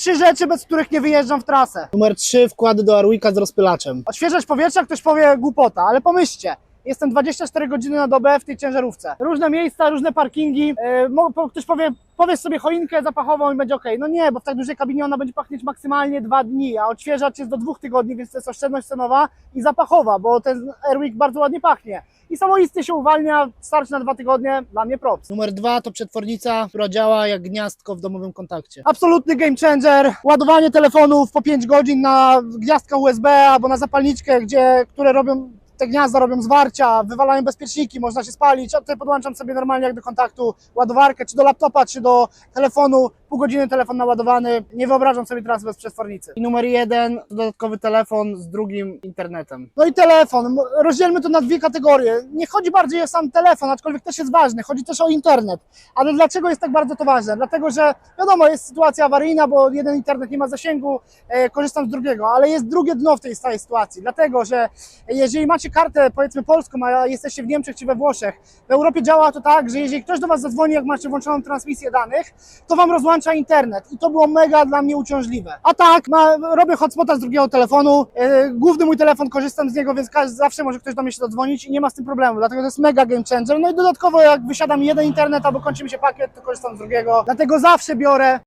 Trzy rzeczy, bez których nie wyjeżdżam w trasę. Numer 3, wkłady do Arwika z rozpylaczem. Odświeżać powietrze, ktoś powie głupota, ale pomyślcie. Jestem 24 godziny na dobę w tej ciężarówce. Różne miejsca, różne parkingi. Yy, ktoś powie, powiesz sobie choinkę zapachową i będzie ok. No nie, bo w tak dużej kabinie ona będzie pachnieć maksymalnie dwa dni, a odświeżacz jest do dwóch tygodni, więc to jest oszczędność cenowa i zapachowa, bo ten Airwick bardzo ładnie pachnie. I samoistnie się uwalnia, starczy na dwa tygodnie, dla mnie props. Numer 2 to przetwornica, która działa jak gniazdko w domowym kontakcie. Absolutny game changer. Ładowanie telefonów po 5 godzin na gniazdka USB albo na zapalniczkę, gdzie, które robią te gniazda robią zwarcia, wywalają bezpieczniki, można się spalić. Ja tutaj podłączam sobie normalnie jak do kontaktu ładowarkę, czy do laptopa, czy do telefonu. Pół godziny telefon naładowany. Nie wyobrażam sobie teraz bez przetwornicy. I numer 1 to dodatkowy telefon z drugim internetem. No i telefon. Rozdzielmy to na dwie kategorie. Nie chodzi bardziej o sam telefon, aczkolwiek też jest ważny. Chodzi też o internet. Ale dlaczego jest tak bardzo to ważne? Dlatego, że wiadomo, jest sytuacja awaryjna, bo jeden internet nie ma zasięgu, e, korzystam z drugiego, ale jest drugie dno w tej całej sytuacji. Dlatego, że jeżeli macie kartę, powiedzmy polską, a jesteście w Niemczech czy we Włoszech, w Europie działa to tak, że jeżeli ktoś do Was zadzwoni, jak macie włączoną transmisję danych, to Wam rozłącza internet. I to było mega dla mnie uciążliwe. A tak, ma, robię hotspota z drugiego telefonu. E, główny mój telefon, korzystam z niego, więc zawsze może ktoś do mnie się dodzwonić i nie ma z tym problemu. Dlatego to jest mega game changer. No i dodatkowo, jak wysiadam jeden internet albo kończy mi się pakiet, to korzystam z drugiego. Dlatego zawsze biorę